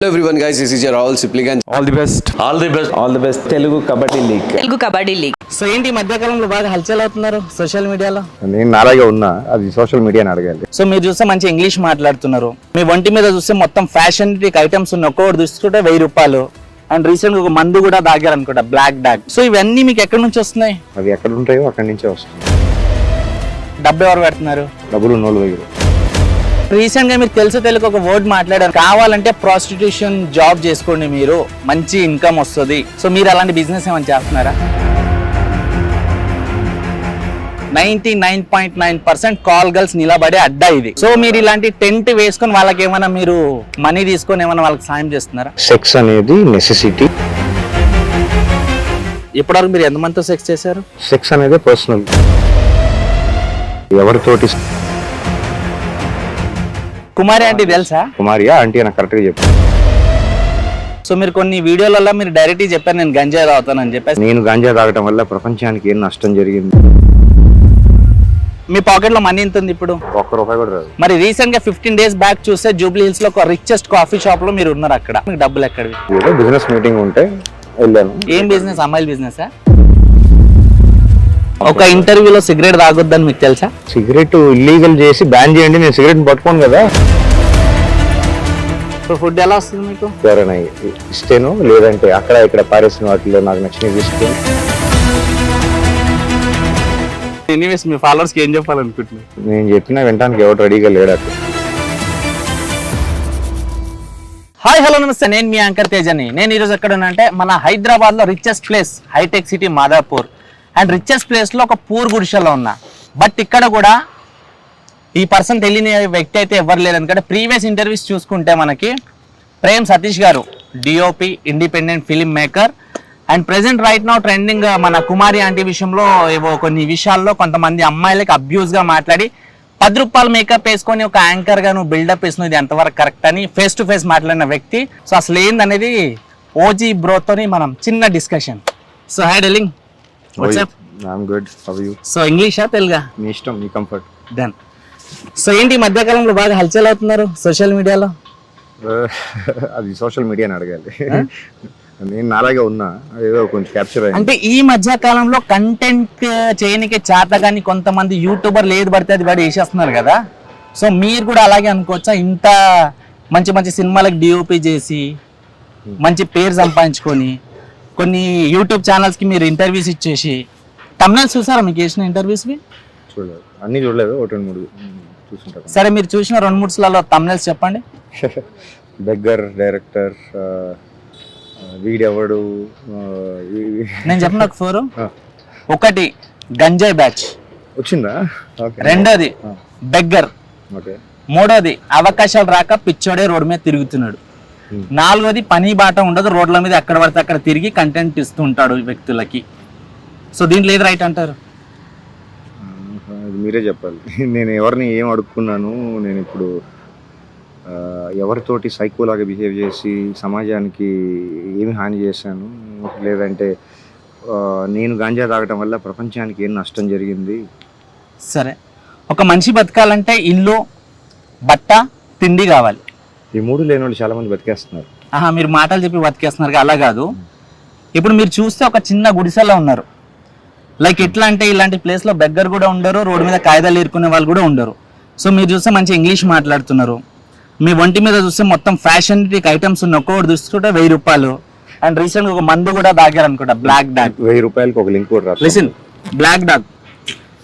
Hello everyone guys, this is your Rahul Sipligan. All the best all the best all the best Telugu kabaddi league Telugu kabaddi league so ఏంటి ఈ మధ్యకాలంలో బాగా హల్చల్ అవుతున్నారు social మీడియాలో నేను నాలాగే ఉన్నా అది సోషల్ మీడియాని అడగాలి. సో మీరు చూస్తే మంచి ఇంగ్లీష్ మాట్లాడుతున్నారు. మీ ఒంటి మీద చూస్తే మొత్తం ఫ్యాషన్ ఐటమ్స్ ఉన్నాయి. ఒక్కొక్కటి చూసుకుంటే వెయ్యి రూపాయలు. అండ్ రీసెంట్ ఒక మందు కూడా దాగారు అనుకుంటా బ్లాక్ డాగ్ సో ఇవన్నీ మీకు ఎక్కడి నుంచి వస్తున్నాయి? అవి ఎక్కడ ఉంటాయో అక్కడి నుంచే వస్తుంది డబ్బు ఎవరు పెడుతున్నారు డబ్బులు ఉన్నోళ్ళు దగ్గర రీసెంట్గా మీరు తెలుసు తెలుగు ఒక వర్డ్ మాట్లాడారు. కావాలంటే ప్రాస్టిట్యూషన్ జాబ్ చేసుకోండి మీరు. మంచి ఇన్కమ్ వస్తుంది. సో మీరు అలాంటి బిజినెస్ ఏమైనా చేస్తున్నారా? Ninety nine point nine percent call girls నిలబడే అడ్డా ఇది. సో మీరు ఇలాంటి టెంట్ వేసుకొని వాళ్ళకి ఏమైనా మీరు మనీ తీసుకొని ఏమైనా వాళ్ళకి సాయం చేస్తున్నారా? సెక్స్ అనేది నెసెసిటీ ఇప్పటివరకు మీరు ఎంతమందితో సెక్స్ చేశారు? సెక్స్ అనేది పర్సనల్ ఎవరితోటి కుమారి అంటే తెలుసా? కుమారియా? అంటే నాకు కరెక్ట్గా చెప్పు. సో మీరు కొన్ని వీడియోలలో మీరు డైరెక్ట్ చెప్పారు నేను గంజాయి తాగుతానని చెప్పేసి. నేను గాంజా తాగటం వల్ల ప్రపంచానికి ఏం నష్టం జరిగింది? మీ పాకెట్లో మనీ ఎంత ఉంది ఇప్పుడు? ఒక్క రూపాయి కూడా రాదు. మరి రీసెంట్గా ఫిఫ్టీన్ డేస్ బ్యాక్ చూస్తే జూబ్లీ హిల్స్లో ఒక రిచెస్ట్ కాఫీ షాప్లో మీరు ఉన్నారు అక్కడ. మీకు డబ్బులు ఎక్కడివి? ఏదో బిజినెస్ మీటింగ్ ఉంటే వెళ్ళాను. ఏం బిజినెస్ అమ్మాయిల బిజినెస్ ఒక ఇంటర్వ్యూలో సిగరెట్ తాగొద్దని మీకు తెలుసా? సిగరెట్ ఇల్లీగల్ చేసి బ్యాన్ చేయండి నేను సిగరెట్ పట్టుకోను కదా. సో ఫుడ్ ఎలా వస్తుంది మీకు? ఎవరైనా ఇస్తేను లేదంటే అక్కడ ఇక్కడ పారేసిన వాటిలో నాకు నచ్చినవి తీసుకొని. ఎనీవేస్ మీ ఫాలోవర్స్కి ఏం చెప్పాలనుకుంటున్నారు? నేను చెప్పినా వినడానికి ఎవరు రెడీగా లేడు అక్కడ. హాయ్ హలో నమస్తే. నేను మీ యాంకర్ తేజని. నేను ఈరోజు ఎక్కడ ఉన్నా అంటే మన హైదరాబాద్లో richest place hitech city Madhapur. And richest ప్లేస్లో ఒక పూర్ గుడిసెలో ఉన్నా. బట్ ఇక్కడ కూడా ఈ పర్సన్ తెలియని వ్యక్తి అయితే ఎవరు లేరు. ఎందుకంటే ప్రీవియస్ ఇంటర్వ్యూస్ చూసుకుంటే మనకి Prem Satish garu DOP independent film maker and present right now trending మన కుమారి ఆంటీ విషయంలో ఏవో కొన్ని విషయాల్లో కొంతమంది అమ్మాయిలకి అబ్యూస్గా మాట్లాడి పది రూపాయలు మేకప్ వేసుకొని ఒక యాంకర్గా నువ్వు బిల్డప్ వేసినది ఎంతవరకు కరెక్ట్ అని ఫేస్ టు ఫేస్ మాట్లాడిన వ్యక్తి. సో అసలు ఏందనేది ఓజీ బ్రోతోని మనం చిన్న discussion. So hi డెలింగ్ good so ఇంగ్లీషా తెలుగా? మీ ఇష్టం మీ కంఫర్ట్ డన్ సో ఏంటి మధ్యకాలంలో బాగా హల్చల్ అవుతున్నారు సోషల్ మీడియాలో అది సోషల్ మీడియాని అడగాలి. నేను నాలాగే ఉన్నా ఏదో కొంచెం క్యాప్చర్ అంటే ఈ మధ్య కాలంలో కంటెంట్ చేయనికి చేత కానీ కొంతమంది యూట్యూబర్లు ఏది పడితే అది పడి వేసేస్తున్నారు కదా. సో మీరు కూడా అలాగే అనుకోవచ్చా? ఇంత మంచి మంచి సినిమాలకు డిఓపి చేసి మంచి పేరు సంపాదించుకొని కొన్ని యూట్యూబ్ ఛానల్స్కి మీరు ఇంటర్వ్యూస్ ఇచ్చేసి తమిళ చూసారా మీకు చేసిన ఇంటర్వ్యూస్వి చూడలేదు. అన్ని చూడలేదు ఒకటి రెండు మూడు చూసుంటాను సరే మీరు చూసిన రెండు మూడు సార్లు తమిళస్ చెప్పండి. బెగ్గర్ డైరెక్టర్ వీడెవడు నేను చెప్పిన ఒక ఫోరు? ఒకటి గంజాయి బ్యాచ్. వచ్చిందా? ఓకే. రెండోది బెగ్గర్. ఓకే. మూడోది అవకాశాలు రాక పిచ్చోడే రోడ్డు మీద తిరుగుతున్నాడు. నాలుగోది పని బాట ఉండదు రోడ్ల మీద ఎక్కడ పడితే అక్కడ తిరిగి కంటెంట్ ఇస్తూ ఉంటాడు వ్యక్తులకి. సో దీంట్లో ఏది రైట్ అంటారు? మీరే చెప్పాలి. నేను ఎవరిని ఏం అడుక్కున్నాను నేను ఇప్పుడు ఎవరితోటి సైకోలాగా బిహేవ్ చేసి సమాజానికి ఏమి హాని చేశాను లేదంటే నేను గాంజా తాగటం వల్ల ప్రపంచానికి ఏం నష్టం జరిగింది? సరే. ఒక మనిషి బతకాలంటే ఇల్లు బట్ట తిండి కావాలి. ఈ మూడు లేని వాళ్ళు చాలా మంది బతికేస్తున్నారు. ఆహా మీరు మాటలు చెప్పి బతికేస్తున్నారు అలా కాదు. ఇప్పుడు మీరు చూస్తే ఒక చిన్న గుడిసెలో ఉన్నారు. లైక్ ఎట్లా అంటే ఇలాంటి ప్లేస్లో బెగ్గర్ కూడా ఉండరు రోడ్డు మీద కాయిదాలు ఏరుకునే వాళ్ళు కూడా ఉండరు. సో మీరు చూస్తే మంచి ఇంగ్లీష్ మాట్లాడుతున్నారు. మీ ఒంటి మీద చూస్తే మొత్తం ఫ్యాషన్ ఐటమ్స్ ఉన్నాయి ఒక్కొక్కటి చూసుకుంటే వెయ్యి రూపాయలు. అండ్ రీసెంట్ ఒక మందు కూడా దాగారు అనుకుంటా బ్లాక్ డాగ్ వెయ్యి రూపాయలకి ఒక లింక్ కూడా లిసన్ బ్లాక్ డాగ్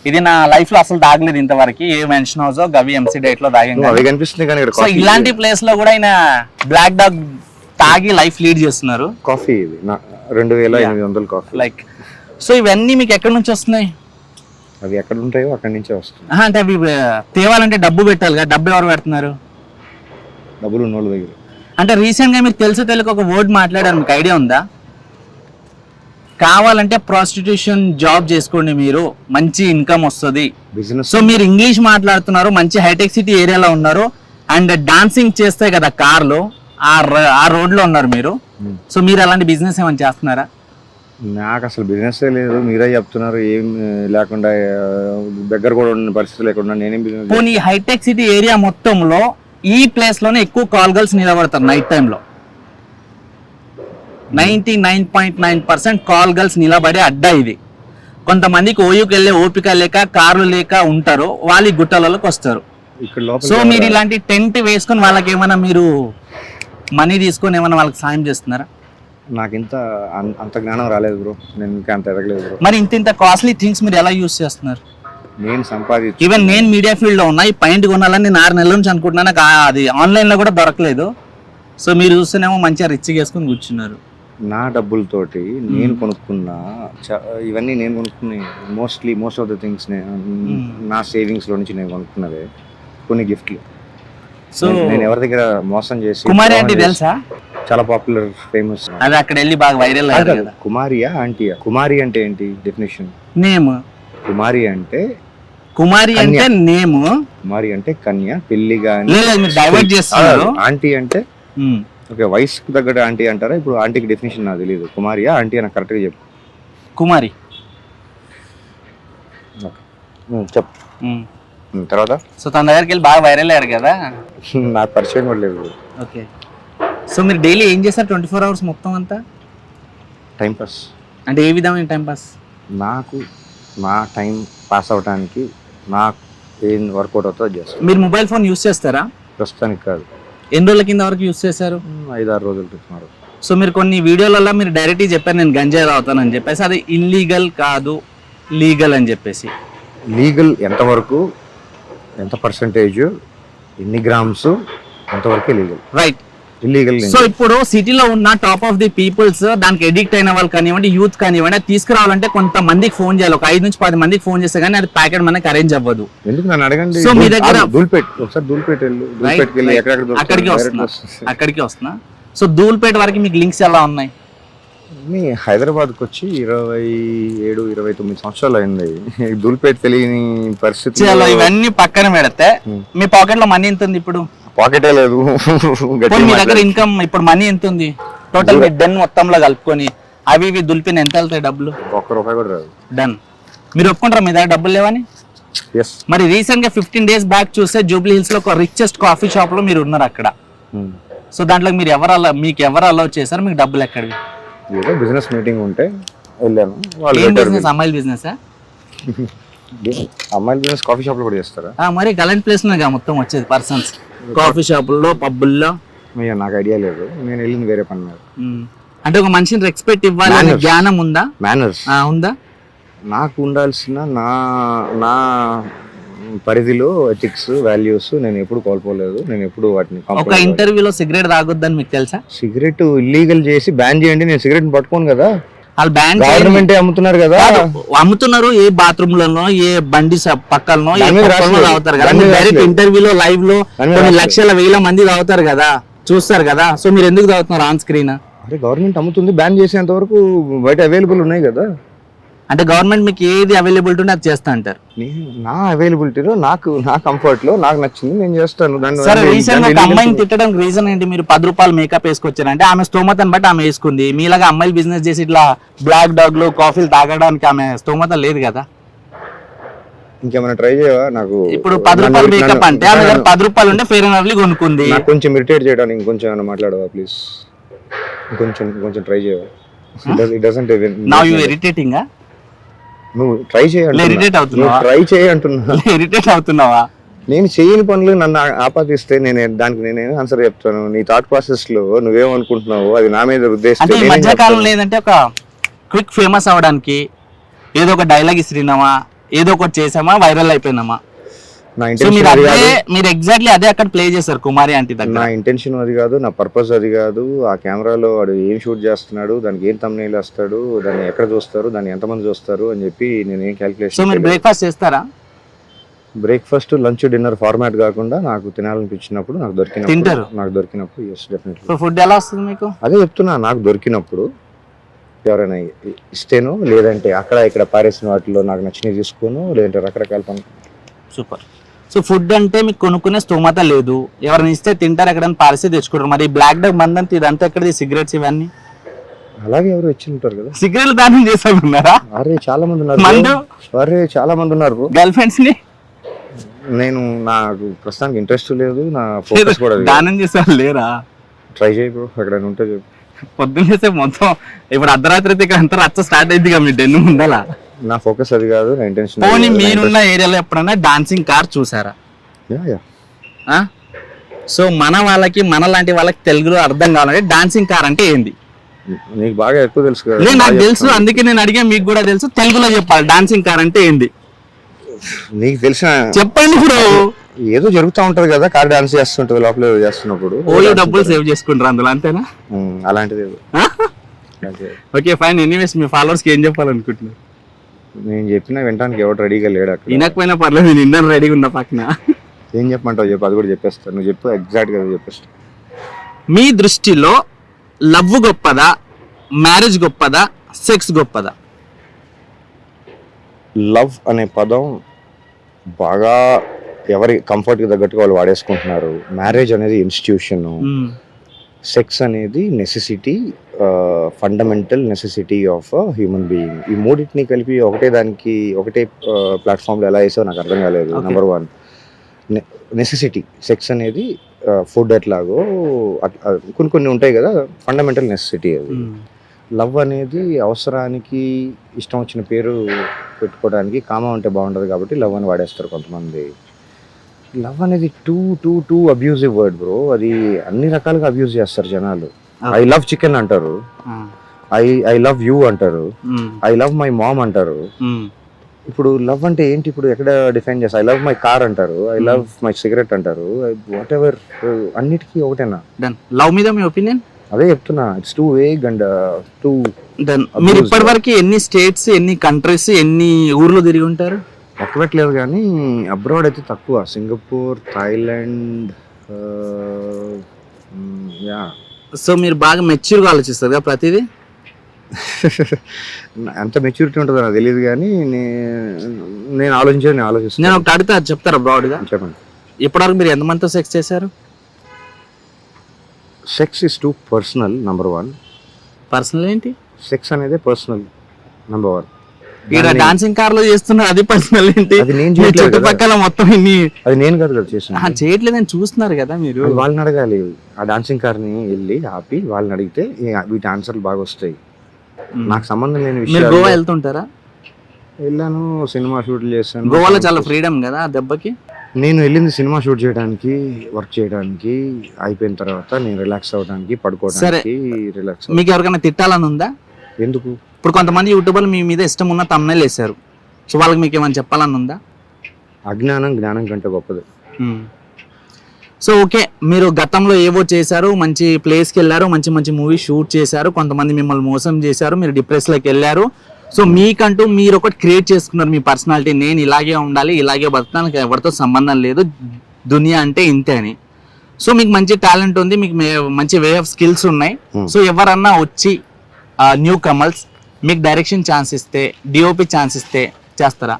ఇది నా లైఫ్లో అసలు తాగలేదు ఇంతవరకు. ఏ మెన్షన్ హౌస్ గవి ఎంసీ డేట్లో ఇక్కడ సో ఇలాంటి ప్లేస్లో కూడా ఆయన బ్లాక్ డాగ్ తాగి లైఫ్ లీడ్ చేస్తున్నారు. కాఫీ ఇది. రెండు వేల ఎనిమిది వందల కాఫీ లైక్ సో ఇవన్నీ మీకు ఎక్కడి నుంచి వస్తున్నాయి? అవి ఎక్కడ ఉంటాయో అక్కడి నుంచే వస్తుంది అంటే అవి తేవాలంటే డబ్బు పెట్టాలి కదా. డబ్బు ఎవరు పెడుతున్నారు? డబ్బులు ఉన్నోళ్ళ దగ్గర. అంటే రీసెంట్గా మీకు తెలుసు తెలుగు ఒక వర్డ్ మాట్లాడారు. మీకు ఐడియా ఉందా? కావాలంటే ప్రాస్టిట్యూషన్ జాబ్ చేసుకోండి మీరు. మంచి ఇన్కమ్ వస్తుంది. బిజినెస్ సో మీరు ఇంగ్లీష్ మాట్లాడుతున్నారు మంచి హైటెక్ సిటీ ఏరియాలో ఉన్నారు అండ్ డాన్సింగ్ చేస్తే కదా కార్లో ఆ ఆ రోడ్లో ఉన్నారు మీరు. సో మీరు అలాంటి బిజినెస్ ఏమైనా చేస్తున్నారా? నాకు అసలు బిజినెస్ లేదు. మీరే చెప్తున్నారు ఏం లేకుండా దగ్గర కూడా ఉన్న పరిస్థితి లేకుండా నేనేం బిజినెస్ పోనీ హైటెక్ సిటీ ఏరియా మొత్తంలో ఈ ప్లేస్లోనే ఎక్కువ కాల్ గర్ల్స్ నిలబడతారు నైట్ టైంలో ninety nine point nine percent call girls నిలబడే అడ్డా ఇది. కొంతమందికి ఓయూకి వెళ్ళే ఓపిక లేక కార్లు లేక ఉంటారు వాళ్ళు ఈ గుట్టలలోకి వస్తారు. సో మీరు ఇలాంటి టెంట్ వేసుకొని వాళ్ళకి ఏమైనా మీరు మనీ తీసుకొని ఏమైనా వాళ్ళకి సాయం చేస్తున్నారా? నాకు ఇంత అన్- అంత జ్ఞానం రాలేదు బ్రో. నేను ఇంకా అంత ఎదగలేదు బ్రో. మరి ఇంత ఇంత కాస్ట్లీ థింగ్స్ మీరు ఎలా యూస్ చేస్తున్నారు? నేను సంపాదించి ఈవెన్ నేను మీడియా ఫీల్డ్లో ఉన్నా ఈ పాయింట్ కొనాలని నేను ఆరు నెలల నుంచి అనుకుంటున్నా నాకు అది ఆన్లైన్లో కూడా దొరకలేదు. సో మీరు చూస్తేనేమో మంచిగా రిచ్ వేసుకొని కూర్చున్నారు. నా డబ్బులతోటి నేను కొనుక్కున్న ఇవన్నీ నేను కొనుక్కునే mostly most of the things నా సేవింగ్స్లో నుంచి నేను కొనుక్కున్నదే కొన్ని గిఫ్ట్లు సో నేను ఎవరి దగ్గర మోసం చేసి కుమారి చేసి- తెలుసా? చాలా పాపులర్ ఫేమస్ అది అక్కడ వెళ్ళి బాగా వైరల్ కుమారియా ఆంటీయా? కుమారి అంటే ఏంటి డెఫినేషన్ నేమ్. కుమారి అంటే కుమారి అంటే నేమ్. కుమారి అంటే కన్య పెళ్ళి గాని డైవర్ట్ చేస్తున్నారు. ఆంటీ అంటే. ఓకే వయసుకు తగ్గట్టు ఆంటీ అంటారా? ఇప్పుడు ఆంటీకి డెఫినేషన్ నాకు తెలియదు కుమారియా ఆంటీ అని కరెక్ట్గా చెప్పు. కుమారి. చెప్పు. తర్వాత? సో తన దగ్గరికి వెళ్ళి బాగా వైరల్ అయ్యారు కదా? నాకు పరిచయం కూడా లేదు ఓకే. సో మీరు డైలీ ఏం చేస్తారు? ట్వంటీ ఫోర్ అవర్స్ మొత్తం అంతా? టైం పాస్ అంటే ఏ విధమైన టైం పాస్ నాకు నా టైం పాస్ అవడానికి నాకు ఏం వర్కౌట్ అవుతుందో చేస్తాను. మీరు మొబైల్ ఫోన్ యూస్ చేస్తారా? ప్రస్తుతానికి కాదు. ఎన్ని రోజుల కింద వరకు యూస్ చేశారు? ఐదు ఆరు రోజులు వరకు. సో మీరు కొన్ని వీడియోలలో మీరు డైరెక్ట్గా చెప్పారు నేను గంజాయి తాగుతానని చెప్పేసి అది ఇల్లీగల్ కాదు లీగల్ అని చెప్పేసి. లీగల్ ఎంతవరకు ఎంత పర్సంటేజ్ ఎన్ని గ్రామ్స్ ఎంతవరకే లీగల్ రైట్ ఇల్లీగల్ సో ఇప్పుడు సిటీలో ఉన్న టాప్ ఆఫ్ ది పీపుల్స్ దానికి ఎడిక్ట్ అయిన వాళ్ళు కానివ్వండి యూత్ కానివ్వండి అది తీసుకురావాలంటే కొంతమందికి ఫోన్ చేయాలి. ఒక ఐదు నుంచి పది మందికి ఫోన్ చేస్తే కానీ అది ప్యాకెట్ మనకి అరేంజ్ అవ్వదు. ఎందుకు నన్ను అడగండి? సో మీ దగ్గర- దూల్పేట్ ఒకసారి దూల్పేట్ వెళ్ళు. దూల్పేట్కి వెళ్ళి right. ఎక్కడెక్కడ దొరుకుతాయి? అక్కడికి వస్తున్నా. అక్కడికి వస్తున్నా. సో ధూల్పేట వరకు మీకు లింక్స్ ఎలా ఉన్నాయి? మీ హైదరాబాద్కి వచ్చి ఇరవై ఏడు ఇరవై తొమ్మిది సంవత్సరాలు అయింది. దూల్పేట్ తెలియని పరిస్థితి ఇవన్నీ పక్కన పెడితే Hmm. మీ పాకెట్లో మనీ ఎంత ఉంది ఇప్పుడు? పాకెటే లేదు. మీ దగ్గర. ఇన్కమ్ ఇప్పుడు మనీ ఎంత ఉంది? టోటల్ మీ డెన్ మొత్తంలో కలుపుకొని అవి ఇవి దులిపిన ఎంత వెళ్తాయి డబ్బులు? ఒక్క రూపాయి కూడా రాదు. డన్ మీరు ఒప్పుకుంటారా మీ దగ్గర డబ్బులు లేవని? మరి రీసెంట్గా ఫిఫ్టీన్ డేస్ బ్యాక్ చూస్తే జూబ్లీ హిల్స్లో ఒక రిచెస్ట్ కాఫీ షాప్లో మీరు ఉన్నారు అక్కడ. సో దాంట్లో మీరు ఎవరు అలా మీకు ఎవరు అలౌ చేశారు? మీకు డబ్బులు ఎక్కడివి? ఏదో బిజినెస్ మీటింగ్ ఉంటే వెళ్ళాను. బిజినెస్ అమ్మాయిల బిజినెస్. అమ్మాయిల బిజినెస్ కాఫీ షాప్లో కూడా చేస్తారా? మరి గలెంట్ ప్లేస్ మొత్తం వచ్చేది పర్సన్స్ కాఫీ షాపుల్లో పబ్బుల్లో? అయ్యో నాకు ఐడియా లేదు. నేను వెళ్ళింది వేరే పని మీద. అంటే ఒక మనిషిని రెస్పెక్ట్ ఇవ్వాలి అనే. జ్ఞానం ఉందా? మేనర్స్ ఆ, ఉందా? నాకు ఉండాల్సిన నా నా పరిధిలో ఎథిక్స్ వాల్యూస్ నేను ఎప్పుడు కోల్పోలేదు. నేను ఎప్పుడు వాటిని ఒక ఇంటర్వ్యూలో సిగరెట్ తాగొద్దని మీకు తెలుసా? సిగరెట్ ఇల్లీగల్ చేసి బ్యాన్ చేయండి నేను సిగరెట్ పట్టుకోను కదా. వాళ్ళు బ్యాన్ గవర్నమెంట్ అమ్ముతున్నారు కదా అమ్ముతున్నారు ఏ బాత్రూమ్ లోనో ఏ బండి పక్కలనో ఏ పక్కలనో. తాగుతారు కదా డైరెక్ట్. ఇంటర్వ్యూలో లైవ్లో కొన్ని. లక్షల వేల మంది తాగుతారు కదా చూస్తారు కదా సో మీరు ఎందుకు తాగుతున్నారు ఆన్ స్క్రీన్ అరే గవర్నమెంట్ అమ్ముతుంది బ్యాన్ చేసేంత వరకు బయట అవైలబుల్ ఉన్నాయి కదా అంటే గవర్నమెంట్ మీకు ఏది అవైలబిలిటీ ఉంటే అది చేస్తా అంటారు. నా అవైలబిలిటీలో నాకు నా కంఫర్ట్లో నాకు నచ్చింది నేను చేస్తాను. సరే రీసెంట్ illegal అమ్మాయిని తిట్టడానికి రీజన్ ఏంటి? మీరు పది రూపాయలు మేకప్ వేసుకొచ్చారంటే ఆమె స్తోమతను బట్టి ఆమె వేసుకుంది. మీలాగా అమ్మాయిలు బిజినెస్ చేసి ఇట్లా బ్లాక్ డాగ్లు కాఫీలు తాగడానికి ఆమె స్తోమత లేదు కదా. ఇంకేమైనా ట్రై చేయవా? నాకు ఇప్పుడు పది రూపాయలు మేకప్ అంటే ఆమె పది రూపాయలు ఉంటే ఫేర్ అండ్ లవ్లీ కొనుక్కుంది. నాకు కొంచెం ఇరిటేట్ చేయడానికి ఇంకొంచెం ఏమైనా మాట్లాడవా ప్లీజ్ ఇంకొంచెం కొంచెం ట్రై చేయవా? ఇట్ డజంట్ నా యూ ఇరిటేటింగ్ నువ్వు ట్రై చేయ లే, irritate అవుతున్నావా? ట్రై చేయ అంటున్నా. ఇరిటేట్ అవుతున్నావా? నేను చేయని పనులు నన్ను ఆపాదిస్తే నేను దానికి నేనే ఆన్సర్ చెప్తాను? నీ థాట్ ప్రాసెస్లో నువ్వేమనుకుంటున్నావు అది నా మీద ఉద్దేశిస్తే అంటే ఈ? లేదంటే ఒక క్విక్ ఫేమస్ అవడానికి ఏదో ఒక డైలాగ్ ఇసిరినామా ఏదో ఒకటి చేసామా వైరల్ అయిపోయినామా? మీరు ఎగ్జాక్ట్లీ అదే అక్కడ ప్లే చేశారు కుమారి ఆంటీ దగ్గర. నా ఇంటెన్షన్ అది కాదు నా పర్పస్ అది కాదు. ఆ కెమెరాలో వాడు ఏం షూట్ చేస్తున్నాడు దానికి ఏం తమ్నేల్ వేస్తాడు దాన్ని ఎక్కడ చూస్తారు దాన్ని ఎంతమంది చూస్తారు అని చెప్పి నేను ఏం సో క్యాలిక్యులేషన్ మీరు బ్రేక్ఫాస్ట్ చేస్తారా? బ్రేక్ఫాస్ట్ లంచ్ డిన్నర్ ఫార్మాట్ కాకుండా నాకు తినాలనిపించినప్పుడు నాకు దొరికినప్పుడు తింటారు? నాకు దొరికినప్పుడు ఎస్ డెఫినెట్లీ సో ఫుడ్ ఎలా వస్తుంది మీకు? అదే చెప్తున్నా నాకు దొరికినప్పుడు ఎవరైనా ఇస్తేనో లేదంటే అక్కడ ఇక్కడ పారేసిన వాటిలో నాకు నచ్చినవి తీసుకోను లేదంటే రకరకాల పనులు సూపర్ సో ఫుడ్ అంటే మీకు కొనుక్కునే స్తోమత లేదు. ఎవరైనా ఇస్తే తింటారు ఎక్కడైనా పారిస్తే తెచ్చుకుంటారు. మరి బ్లాక్ డాగ్ మందంతా ఇదంతా ఎక్కడిది? సిగరెట్స్ ఇవన్నీ? అలాగే ఎవరు ఇచ్చి ఉంటారు కదా. సిగరెట్లు దానం చేసామన్నారా అరే చాలా మంది? ఉన్నారు. అరే చాలా మంది ఉన్నారు. గర్ల్ ఫ్రెండ్స్ని నేను నాకు ప్రస్తుతానికి ఇంట్రెస్ట్ లేదు నా ఫోకస్ కూడా దానం చేసారు లేరా? ట్రై చేయి బ్రో ఎక్కడైనా ఉంటే చెప్పు. పొద్దున్నేసే మొత్తం ఇప్పుడు అర్ధరాత్రి అయితే ఇక్కడ అంతా రచ్చ స్టార్ట్ అయింది కదా మీ డెన్ను ముందల. నా ఫోకస్ అది కాదు నా ఇంటెన్షన్ పోనీ మీరున్న ఏరియాలో ఎప్పుడైనా డాన్సింగ్ కార్ చూసారా? ఆ? సో మన వాళ్ళకి మన లాంటి వాళ్ళకి తెలుగులో అర్థం కావాలంటే డాన్సింగ్ కార్ అంటే ఏంది? నీకు బాగా ఎక్కువ తెలుసు కదా. లేదు నాకు బాగా తెలుసు చెప్తాను. అందుకే నేను అడిగా మీకు కూడా తెలుసు తెలుగులో చెప్పాలి డాన్సింగ్ కార్ అంటే ఏంది? నీకు తెలిసిన చెప్పండి బ్రో. ఏదో జరుగుతూ ఉంటది కదా కార్ డాన్స్ చేస్తుంటది లోపల ఏదో చేస్తున్నప్పుడు. ఓయో డబ్బులు సేవ్ చేసుకుంటారు అందులో అంతేనా? ఉమ్, అలాంటిది ఏదో. అలాంటిది ఏదో. ఓకే ఫైన్ ఎనీవేస్ మీ ఫాలోవర్స్కి ఏం చెప్పాలనుకుంటున్నారు? నేను చెప్పినా వినడానికి ఎవరు రెడీగా లేడు అక్కడ. వినకపోయినా పర్లేదు నేను ఇందరం రెడీగా ఉన్నా పక్కన. ఏం చెప్పమంటావు చెప్పు అది కూడా చెప్పేస్తా. నువ్వు చెప్పు ఎగ్జాక్ట్గా చెప్పేస్తా. మీ దృష్టిలో లవ్ గొప్పదా? మ్యారేజ్ గొప్పదా? సెక్స్ గొప్పదా? లవ్ అనే పదం బాగా ఎవరి కంఫర్ట్కి తగ్గట్టుగా వాళ్ళు వాడేసుకుంటున్నారు. మ్యారేజ్ అనేది ఇన్స్టిట్యూషన్. సెక్స్ అనేది necessity fundamental necessity of human being ఈ మూడింటిని కలిపి ఒకటే దానికి ఒకటే ప్లాట్ఫామ్లో ఎలా వేసావు నాకు అర్థం కాలేదు. నెంబర్ వన్ నెసెసిటీ సెక్స్ అనేది ఫుడ్ ఎట్లాగో అట్- కొన్ని కొన్ని ఉంటాయి కదా ఫండమెంటల్ నెసెసిటీ అది. లవ్ అనేది అవసరానికి ఇష్టం వచ్చిన పేరు పెట్టుకోవడానికి కామా ఉంటే బాగుండదు కాబట్టి లవ్ అని వాడేస్తారు కొంతమంది లవ్ అనేది too too too abusive word bro అది అన్ని రకాలుగా అబ్యూజ్ చేస్తారు జనాలు. ఐ లవ్ చికెన్ అంటారు. ఐ ఐ లవ్ యూ అంటారు. ఐ లవ్ మై మామ్ అంటారు. ఇప్పుడు లవ్ అంటే ఏంటి? ఇప్పుడు ఎక్కడ డిఫైన్ చేస్తారు ఐ లవ్ మై కార్ అంటారు. ఐ లవ్ మై సిగరెట్ అంటారు. వాట్ ఎవర్ అన్నిటికీ ఒకటేనా? డన్ లవ్ మీద మీ ఒపీనియన్ అదే చెప్తున్నా. It's too vague and too done. మీరు ఇప్పటి వరకు ఎన్ని స్టేట్స్ ఎన్ని కంట్రీస్ ఎన్ని ఊర్లు తిరిగి ఉంటారు? లెక్క పెట్టలేదు కానీ అబ్రాడ్ అయితే తక్కువ. Singapore Thailand yeah. సో మీరు బాగా మెచ్యూర్గా ఆలోచిస్తారు కదా ప్రతిదీ? ఎంత మెచ్యూరిటీ ఉంటుందో నాకు తెలియదు కానీ నేను ఆలోచించేది నేను నేను ఆలోచిస్తాను ఒకటి అడిగితే అది చెప్తారా బ్రాడ్గా చెప్పండి. ఇప్పటివరకు మీరు ఎంతమందితో సెక్స్ చేశారు? Sex is too personal number one. Personal ఏంటి? సెక్స్ అనేది పర్సనల్ నంబర్ వన్. ఇక్కడ డాన్సింగ్ కార్లో చేస్తున్నారు అది పర్సనల్ ఏంటి? నేను చేయట్లేదు. చుట్టుపక్కల మొత్తం ఇన్ని అది నేను కాదు కదా చేసిన ఆహా, చేయట్లేదని చూస్తున్నారు కదా మీరు. వాళ్ళని అడగాలి. ఆ డాన్సింగ్ కార్ని వెళ్ళి ఆపి వాళ్ళని అడిగితే వీటి ఆన్సర్లు బాగా వస్తాయి. నాకు సంబంధం లేని మీరు విషయాలు గోవా వెళ్తుంటారా? వెళ్ళాను సినిమా షూట్లు చేశాను. గోవాలో చాలా ఫ్రీడమ్ కదా ఆ దెబ్బకి? నేను వెళ్ళింది సినిమా షూట్ చేయడానికి వర్క్ చేయడానికి అయిపోయిన తర్వాత నేను రిలాక్స్ అవ్వడానికి పడుకోవడానికి రిలాక్స్ మీకు ఎవరికైనా తిట్టాలని ఉందా? ఎందుకు? ఇప్పుడు కొంతమంది యూట్యూబర్లు మీ మీద ఇష్టం ఉన్న తమ్ముళ్ళు వేశారు. సో వాళ్ళకి మీకు ఏమైనా చెప్పాలని ఉందా? అజ్ఞానం జ్ఞానం కంటే గొప్పది. సో ఓకే మీరు గతంలో ఏవో చేశారు మంచి ప్లేస్కి వెళ్ళారు మంచి మంచి మూవీ షూట్ చేశారు కొంతమంది మిమ్మల్ని మోసం చేశారు మీరు డిప్రెస్లోకి వెళ్ళారు. సో మీకంటూ మీరు ఒకటి క్రియేట్ చేసుకున్నారు మీ పర్సనాలిటీ నేను ఇలాగే ఉండాలి ఇలాగే బతుకుతాను నాకు ఎవరితో సంబంధం లేదు దునియా అంటే ఇంతే అని. సో మీకు మంచి టాలెంట్ ఉంది మీకు మంచి వే ఆఫ్ స్కిల్స్ ఉన్నాయి. సో ఎవరన్నా వచ్చి న్యూ కమల్స్ మీకు డైరెక్షన్ ఛాన్స్ ఇస్తే డిఓపి ఛాన్స్ ఇస్తే చేస్తారా?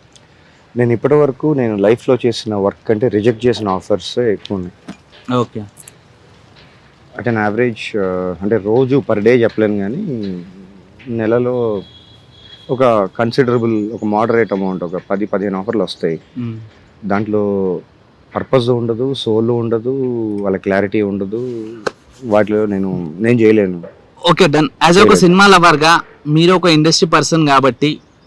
నేను ఇప్పటి వరకు నేను లైఫ్లో చేసిన వర్క్ కంటే రిజెక్ట్ చేసిన ఆఫర్స్ ఎక్కువ ఉన్నాయి. ఓకే అంటే నా యావరేజ్ అంటే రోజు పర్ డే చెప్పలేను కానీ నెలలో ఒక కన్సిడరబుల్ ఒక మోడరేట్ అమౌంట్ ఒక పది పదిహేను ఆఫర్లు వస్తాయి. దాంట్లో పర్పస్ ఉండదు సోల్ ఉండదు వాళ్ళ క్లారిటీ ఉండదు వాటిలో నేను నేను చేయలేను. Okay done. యాజ్ ఒక సినిమా లవర్గా మీరు ఒక ఇండస్ట్రీ పర్సన్ కాబట్టి